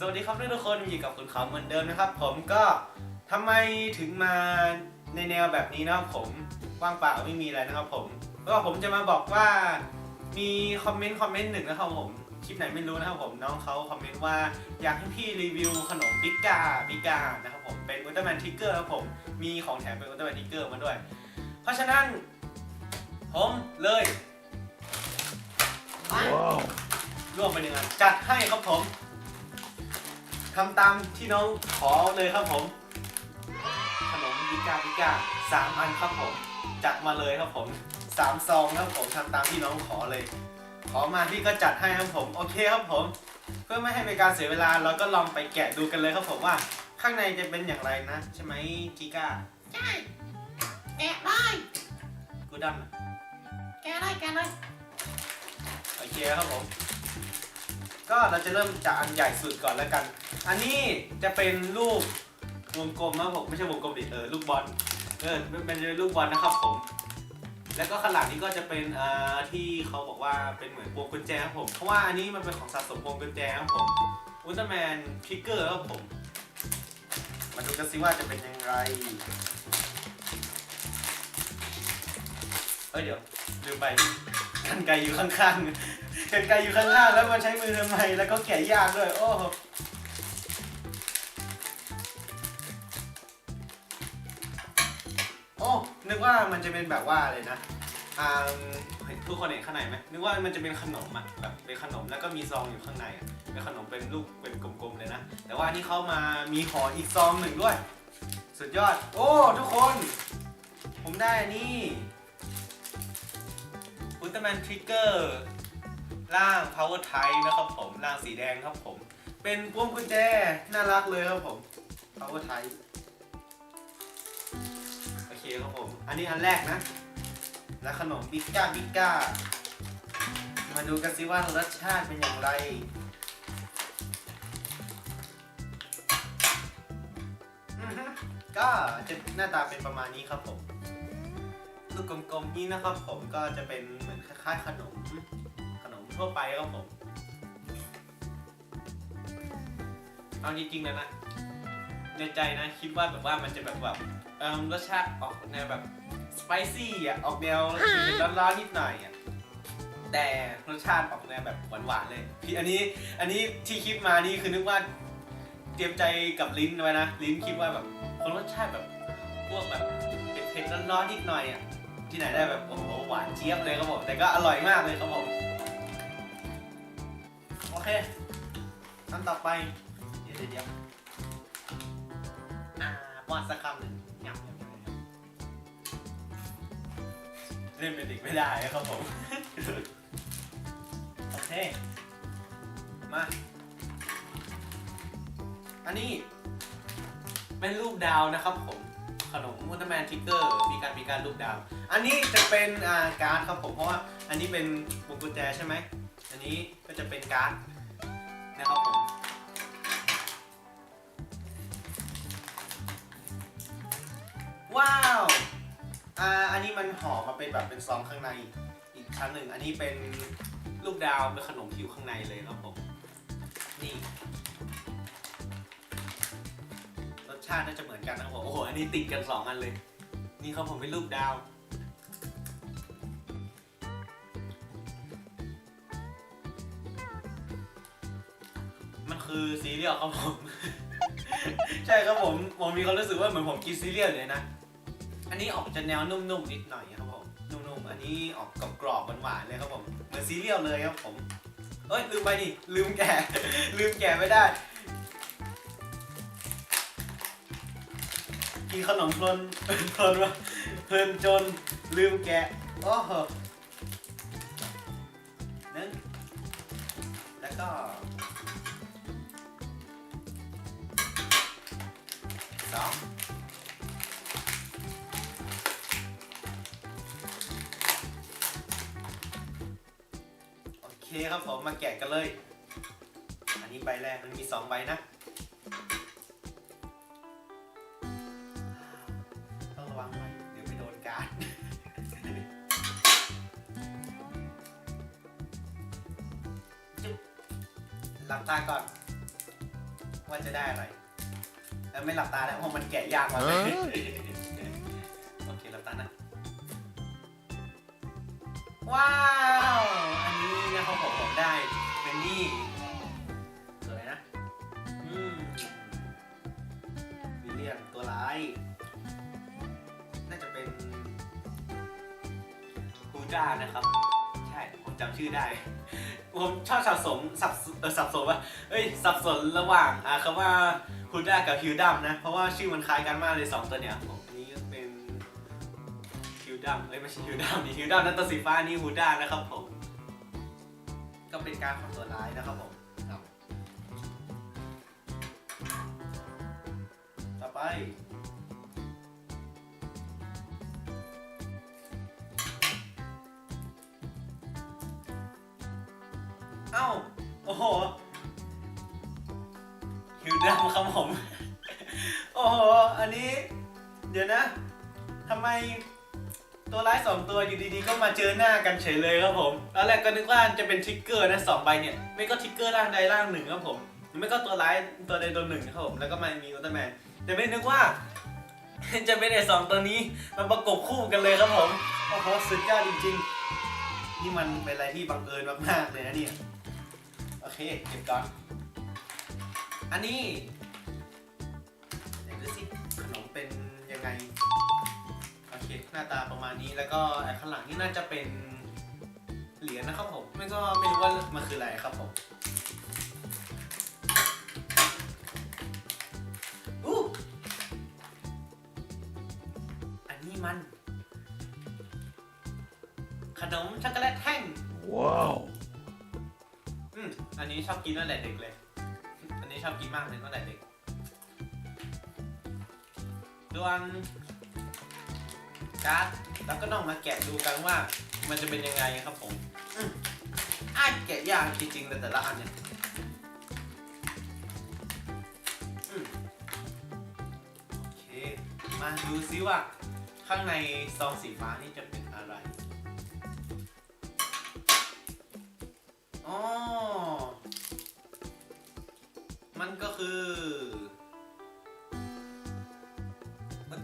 สวัสดีครับทุกคนอยู่กับคุณเขาเหมือนเดิมนะครับ ผมก็ทำไมถึงมาในแนวแบบนี้นะครับผมว่างเปล่าไม่มีอะไรนะครับผมก็ผมจะมาบอกว่ามีคอมเมนต์คอมเมนต์หนึ่งนะครับผมคลิปไหนไม่รู้นะครับผมน้องเขาคอมเมนต์ว่าอยากให้พี่รีวิวขนมบิกกาบิกกานะครับผมเป็นอุลตร้าแมนทิกเกอร์ครับผมมีของแถมเป็นอุลตร้าแมนทิกเกอร์มาด้วย เพราะฉะนั้น ผมเลยร่วมไปหนึ่งอันจัดให้ครับผม ทำตามที่น้องขอเลยครับผม ขนมพิก้าพิก้าสามอันครับผม จัดมาเลยครับผมสามซองครับผมทำตามที่น้องขอเลย ขอมาพี่ก็จัดให้ครับผม โอเคครับผม เพื่อไม่ให้เป็นการเสียเวลาเราก็ลองไปแกะดูกันเลยครับผมว่าข้างในจะเป็นอย่างไรนะ ใช่ไหมจิก้าใช่แกะได้กูดันแกะได้แกะได้โอเคครับผม ก็เราจะเริ่มจากอันใหญ่สุดก่อนแล้วกัน อันนี้จะเป็นลูกวงกลมนะผมไม่ใช่วงกลมดิเออลูกบอลเออเป็นลูกบอลนะครับผม แล้วก็ข้างหลังนี้ก็จะเป็นเอ่อที่เขาบอกว่าเป็นเหมือนพวงกุญแจครับผม เพราะว่าอันนี้มันเป็นของสะสมพวงกุญแจครับผมอุลตร้าแมนทริกเกอร์ครับผม มาดูกันสิว่าจะเป็นยังไงเฮ้ยเดี๋ยวลืมไปกันไกอยู่ข้างๆ กันไกรอยู่ข้างๆแล้วมาใช้มือทำไมแล้วก็แกะยากด้วย โอ้โหโอ้นึกว่ามันจะเป็นแบบว่าอะไรนะอ่าเห็นทุกคนเห็นข้างในไหมนึกว่ามันจะเป็นขนมอะแบบเป็นขนมแล้วก็มีซองอยู่ข้างในอะเป็นขนมเป็นลูกเป็นกลมๆเลยนะ แต่ว่านี่เขามามีห่ออีกซองหนึ่งด้วย สุดยอด โอ้ทุกคน ผมได้นี่อุลตร้าแมนทริกเกอร์าง power type นะครับผมร่างสีแดงครับผม เป็นพวงกุญแจน่ารักเลยครับผม power type โอเคครับผม อันนี้อันแรกนะ และขนมบิกก้าบิกก้า มาดูกันสิว่ารสชาติเป็นอย่างไรอือฮึก็จะหน้าตาเป็นประมาณนี้ครับผม ลูกกลมๆนี้นะครับผมก็จะเป็นเหมือนคล้ายๆขนม ทั่วไปครับผมเอาจริงๆแล้วนะในใจนะคิดว่าแบบว่ามันจะแบบแบบเอิ่มรสชาติออกแนวแบบสไปซี่อะออกแนวร้อนๆนิดหน่อยอะแต่รสชาติออกแนวแบบหวานๆเลยพี่อันนี้อันนี้ที่คิดมานี่คือนึกว่าเตรียมใจกับลิ้นไว้นะลิ้นคิดว่าแบบคนรสชาติแบบพวกแบบเผ็ดๆร้อนๆนิดหน่อยอะที่ไหนได้แบบโอ้โหหวานเจี๊ยบเลยครับผมแต่ก็อร่อยมากเลยครับผมโอ เคขั้นต่อไป เดี๋ยวเดี๋ยวอ่าป้อนสักคำหนึ่งยำยำยำยำเล่นเป็นเด็กไม่ได้ครับผม โอเค มา อันนี้ เป็นรูปดาวนะครับผมขนมมุตแมนทิกเกอร์มีการมีการรูปดาว อันนี้จะเป็นการ์ดครับผมเพราะว่าอันนี้เป็นวงกุญแจใช่ไหม อันนี้ก็จะเป็นการ์ด ว้าวอ่าอันนี้มันห่อมาเป็นแบบเป็นซองข้างในอีกชั้นหนึ่ง อันนี้เป็นรูปดาวเป็นขนมที่อยู่ข้างในเลยครับผมนี่รสชาติน่าจะเหมือนกันนะครับผมโอ้โหอันนี้ติดกันสองอันเลย นี่ครับผมเป็นรูปดาวมันคือซีเรียลครับผม ใช่ครับผม ผมมีความรู้สึกว่าเหมือนผมกินซีเรียลเลยนะ อันนี้ออกจะแนวนุ่มๆนิดหน่อยครับผมนุ่มๆอันนี้ออกกรอบๆหวานๆเลยครับผมเหมือนซีเรียลเลยครับผมเอ้ยลืมไปดิลืมแกะลืมแกะไม่ได้กินขนมเพลินเพลินวะเพลินจนลืมแกะโอ้โหหนึ่งแล้วก็ สอง คครับผมมาแกะกันเลย อันนี้ใบแรกมันมีสองใบนะต้องระวังหน่อยเดี๋ยวไปโดนการดจุ๊บหลับตาก่อน ว่าจะได้อะไรแล้วไม่หลับตาแล้วเพราะมันแกะยากมากเลยโอเคหลับตานะ ว้าว อันนี้นะครับผมได้เป็นนี่ตัวอะไรนะอืมวิลเลียมตัวร้าย น่าจะเป็นฮูด้านะครับ ใช่ผมจำชื่อได้ ผมชอบสับสนสับเออสับสนว่าเอ้ยสับสนระหว่างอ่าคำว่าฮูด้ากับฮิวดัมนะ เพราะว่าชื่อมันคล้ายกันมากเลยสองตัวเนี้ยผมนี่เป็นฮิวดัมเอ้ยไม่ใช่ฮิวดัมนี่ฮิวดัมนั่นตัวสีฟ้านี่ฮูด้านะครับผม ก็เป็นการของตัวร้ายนะครับผมครับต่อไปเอ้าโอ้โหฮิวดัมครับผม โอ้โห อันนี้ เดี๋ยวนะทำไม ตัวร้ายสองตัวอยู่ดีๆก็มาเจอหน้ากันเฉยเลยครับผมตอนแรกก็นึกว่าจะเป็นทิกเกอร์นะสองใบเนี่ย ไม่ก็ทิกเกอร์ร่างใดร่างหนึ่งครับผมหรือไม่ก็ตัวร้ายตัวใดตัวหนึ่งครับผม แล้วก็มามีอุลตร้าแมน แต่ไม่นึกว่า จะเป็นไอ้สองตัวนี้มันประกบคู่กันเลยครับผม โอ้โหสุดยอดจริงๆ นี่มันเป็นอะไรที่บังเอิญมากๆเลยนะเนี่ย โอเคเก็บก่อน อันนี้ น้าตาประมาณนี้แล้วก็ไอ้ข้างหลังนี่น่าจะเป็นเหรียญนะครับผมไม่ก็ไม่รู้ว่ามันคืออะไรครับผมอู้อันนี้มัน ขนมช็อกโกแลตแท่ง Wow. อืมอันนี้ชอบกินตั้งแต่เด็กเลย อันนี้ชอบกินมากเลยตั้งแต่เด็กส่วน การ์ดแล้วก็ต้องมาแกะดูกันว่ามันจะเป็นยังไงครับผมอ่านแกะยากจริงๆแต่แต่ละอันเนี่ยมโอเค มาดูซิว่า ข้างในซองสีฟ้านี่จะเป็นอะไรอ๋อมันก็คือ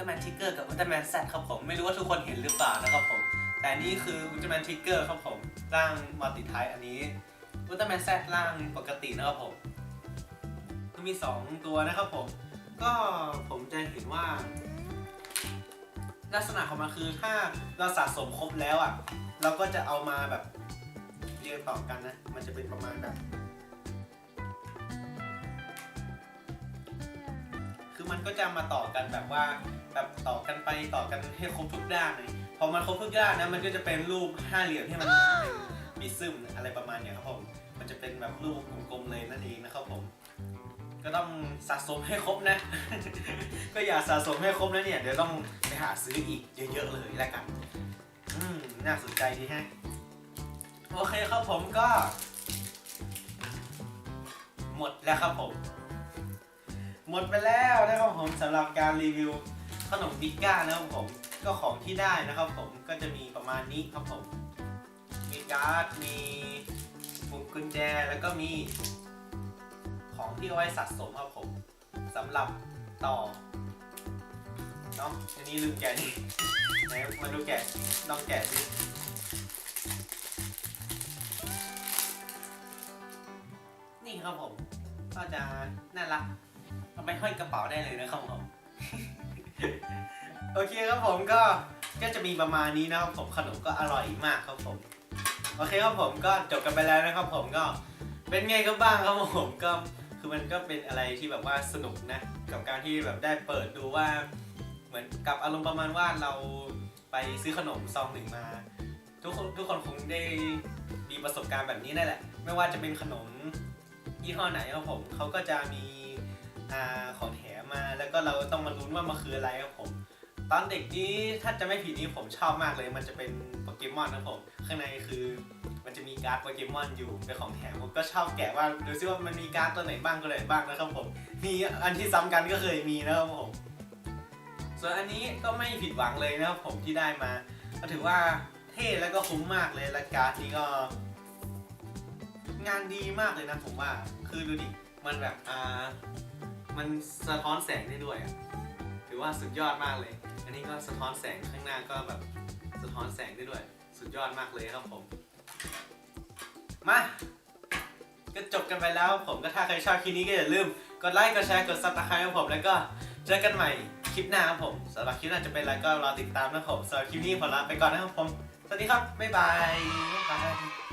อุลตร้าแมนทิกเกอร์กับอุลตร้าแมนแซดครับผมไม่รู้ว่าทุกคนเห็นหรือเปล่านะครับผม แต่นี่คืออุลตร้าแมนทิกเกอร์ครับผมร่างมัลติไทป์อันนี้อุลตร้าแมนแซดร่างปกตินะครับผมก็มี 2 ตัวนะครับผม ก็ผมจะเห็นว่า ลักษณะของมันคือถ้าเราสะสมครบแล้วอะ เราก็จะเอามาแบบเรียงต่อกันนะ มันจะเป็นประมาณแบบคือมันก็จะมาต่อกันแบบว่า แบบต่อกันไปต่อกันให้ครบทุกด้านเลยพอมันครบทุกด้านนะมันก็จะเป็นรูปห้าเหลี่ยมที่มันเป็นมีซึมอะไรประมาณเนี้ยครับผม มันจะเป็นแบบรูปกลมๆเลยนั่นเองนะครับผม ก็ต้องสะสมให้ครบนะ ก็อย่าสะสมให้ครบนะเนี่ยเดี๋ยวต้องไปหาซื้ออีกเยอะๆเลยแล้วกันอืมน่าสนใจดีแฮะโอเคครับผมก็ หมดแล้วครับผม หมดไปแล้วนะครับผมสำหรับการรีวิว ขนมบิ๊ก้านะครับผมก็ของที่ได้นะครับผมก็จะมีประมาณนี้ครับผมมีการ์ดมีปุ่มกุญแจแล้วก็มีของที่เอาไว้สะสมครับผมสำหรับต่อเนาะอันนี้ลืมแกะนี่ไหนมาดูแกะลองแกะสินี่ครับผมก็จะน่ารักเอาไปห้อยกระเป๋าได้เลยนะครับผม โอเคครับผมก็ก็จะมีประมาณนี้นะครับผมขนมก็อร่อยมากครับผม โอเคครับผมก็จบกันไปแล้วนะครับผมก็เป็นไงกันบ้างครับผมก็คือมันก็เป็นอะไรที่แบบว่าสนุกนะ กับการที่แบบได้เปิดดูว่า เหมือนกับอารมณ์ประมาณว่าเราไปซื้อขนมซองหนึ่งมา ทุกคนทุกคนคงได้มีประสบการณ์แบบนี้นั่นแหละ ไม่ว่าจะเป็นขนมยี่ห้อไหนครับผมเขาก็จะมี อาของแถมมาแล้วก็เราต้องมาลุ้นว่ามันคืออะไรครับผม ตอนเด็กนี้ถ้าจะไม่ผิดนี้ผมชอบมากเลย มันจะเป็นโปเกมอนนะครับผม ข้างในคือมันจะมีการ์ดโปเกมอนอยู่เป็นของแถมผมก็ชอบแกะว่าดูซิว่ามันมีการ์ดตัวไหนบ้างตัวไหนบ้างนะครับผมมีอันที่ซ้ำกันก็เคยมีนะครับผม ส่วนอันนี้ก็ไม่ผิดหวังเลยนะครับผมที่ได้มา ก็ถือว่าเท่แล้วก็คุ้มมากเลยและการ์ดนี้ก็ งานดีมากเลยนะผมว่าคือดูดิมันแบบอ่า มันสะท้อนแสงได้ด้วยอะถือว่าสุดยอดมากเลย อันนี้ก็สะท้อนแสงข้างหน้าก็แบบสะท้อนแสงได้ด้วย สุดยอดมากเลยครับผม มาก็จบกันไปแล้วผมก็ถ้าใครชอบคลิปนี้ก็อย่าลืมกดไลค์กดแชร์กดซับสไครต์ครับผมแล้วก็เจอกันใหม่คลิปหน้าครับผมสำหรับคลิปหน้าจะเป็นอะไรก็รอติดตามนะครับผมสำหรับคลิปนี้ผมลาไปก่อนนะครับผมสวัสดีครับบ๊ายบายบ๊ายบาย